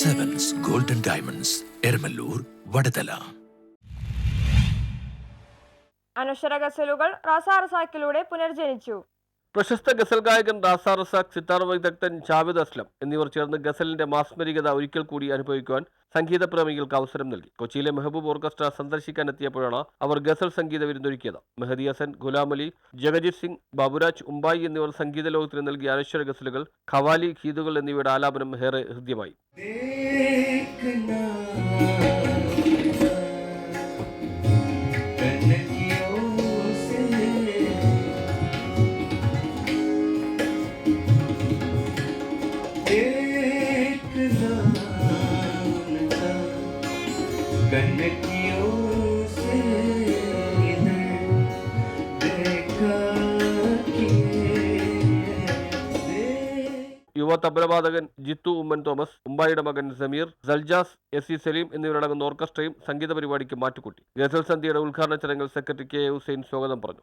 Sevens golden diamonds Eramalloor Vadathala അനശ്വര ഗസലുകൾ റസാർ സാക്കിലൂടെ പുനർജനിച്ചു. പ്രശസ്ത ഗസൽ ഗായകൻ റാസ റസാഖ് സിത്താർ വിദഗ്ധൻ ജാവേദ് അസ്ലം എന്നിവർ ചേർന്ന് ഗസലിന്റെ മാസ്മരികത ഒരിക്കൽ കൂടി അനുഭവിക്കുവാൻ സംഗീത പ്രേമികൾക്ക് അവസരം നൽകി. കൊച്ചിയിലെ മെഹബൂബ് ഓർക്കസ്ട്ര സന്ദർശിക്കാൻ എത്തിയപ്പോഴാണ് അവർ ഗസൽ സംഗീത വിരുന്നൊരുക്കിയത് മെഹദി ഹസൻ ഗുലാം അലി ജഗജിത് സിംഗ് ബാബുരാജ് ഉംബായി എന്നിവർ സംഗീത ലോകത്തിന് നൽകിയ അനശ്വര ഗസലുകൾ ഖവാലി ഖീദുകൾ എന്നിവയുടെ ആലാപനം ഏറെ ഹൃദ്യമായി. Bendek യുവ തബ്രവാദകൻ ജിത്തു ഉമ്മൻ തോമസ് ഉമ്പായിയുടെ മകൻ സമീർ സൽജാസ് എസ് സി സലീം എന്നിവരടങ്ങുന്ന ഓർക്കസ്ട്രയും സംഗീത പരിപാടിക്ക് മാറ്റുകൂട്ടി. ഗസൽ സന്ധ്യയുടെ ഉദ്ഘാടന ചടങ്ങിൽ സെക്രട്ടറി കെ ഹുസൈൻ സ്വാഗതം പറഞ്ഞു.